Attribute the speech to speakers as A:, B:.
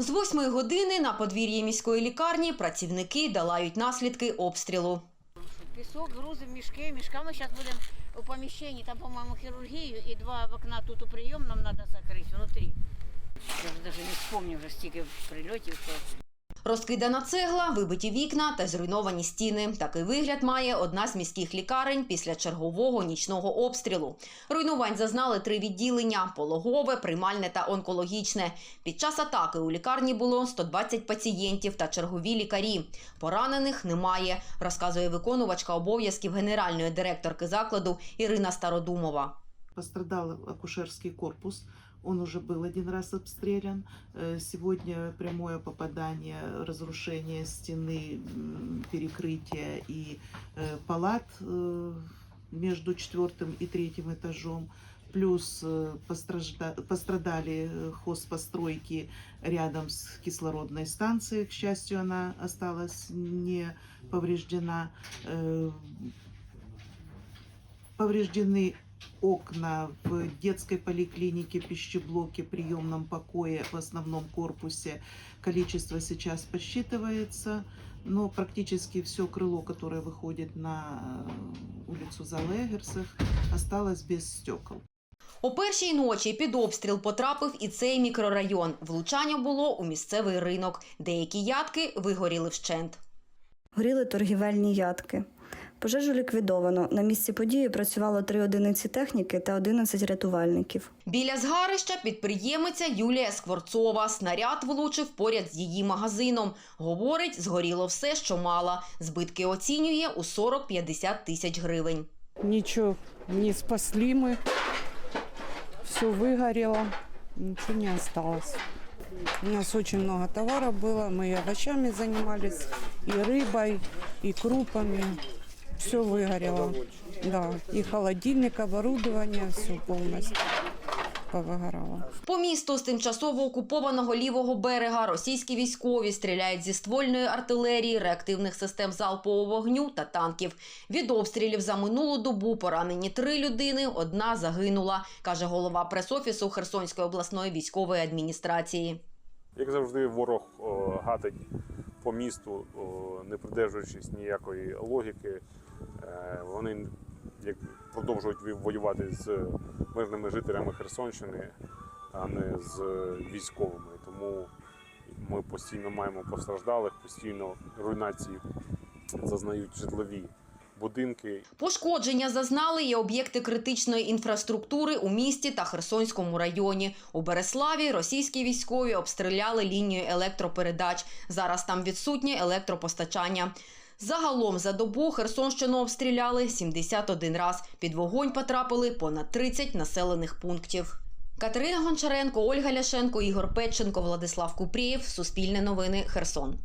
A: З восьмої години на подвір'ї міської лікарні працівники долають наслідки обстрілу.
B: Пісок, грузи, мішки. Мішками зараз будемо у поміщенні, там, по-моєму, хірургію і два вікна тут у прийом нам треба закрити внутрі. Я вже навіть не вспомню вже стільки прильотів, що
A: Розкидана цегла, вибиті вікна та зруйновані стіни. Такий вигляд має одна з міських лікарень після чергового нічного обстрілу. Руйнувань зазнали три відділення: пологове, приймальне та онкологічне. Під час атаки у лікарні було 120 пацієнтів та чергові лікарі. Поранених немає, розказує виконувачка обов'язків генеральної директорки закладу Ірина Стародумова.
C: Пострадал акушерский корпус. Он уже был один раз обстрелян. Э, Сегодня прямое попадание, разрушение стены, м, перекрытие и э, палат э, между четвертым и третьим этажом. Плюс пострадали хозпостройки рядом с кислородной станцией. К счастью, она осталась не повреждена. Повреждены окна в детской поликлинике, пищеблоке, приемном покое, в основном корпусе. Количество сейчас подсчитывается, но практически все крыло, которое выходит на э, улицу Залегерсах, осталось без стекол.
A: О першій ночі під обстріл потрапив і цей мікрорайон. Влучання було у місцевий ринок. Деякі ядки вигоріли вщент.
D: Горіли торгівельні ядки. Пожежу ліквідовано. На місці події працювало три одиниці техніки та 11 рятувальників.
A: Біля згарища підприємиця Юлія Скворцова. Снаряд влучив поряд з її магазином. Говорить, згоріло все, що мала. Збитки оцінює у 40-50 тисяч гривень.
E: Ничего не спасли мы. Все выгорело, ничего не осталось. У нас очень много товара было, мы и овощами занимались, и рыбой, и крупами. Все выгорело. Да, и холодильник, оборудование, все полностью повыгорало.
A: По місту з тимчасово окупованого лівого берега російські військові стріляють зі ствольної артилерії, реактивних систем залпового вогню та танків. Від обстрілів за минулу добу поранені три людини, одна загинула, каже голова пресофісу Херсонської обласної військової адміністрації.
F: Як завжди, ворог о, гатить по місту, не придержуючись ніякої логіки. Е, Вони продовжують воювати з мирними жителями Херсонщини, а не з військовими. Тому ми постійно маємо постраждалих, постійно руйнації зазнають житлові будинки.
A: Пошкодження зазнали і об'єкти критичної інфраструктури у місті та Херсонському районі. У Береславі російські військові обстріляли лінію електропередач. Зараз там відсутнє електропостачання. Загалом за добу Херсонщину обстріляли 71 раз. Під вогонь потрапили понад 30 населених пунктів. Катерина Гончаренко, Ольга Ляшенко, Ігор Петченко, Владислав Купрієв. Суспільне новини. Херсон.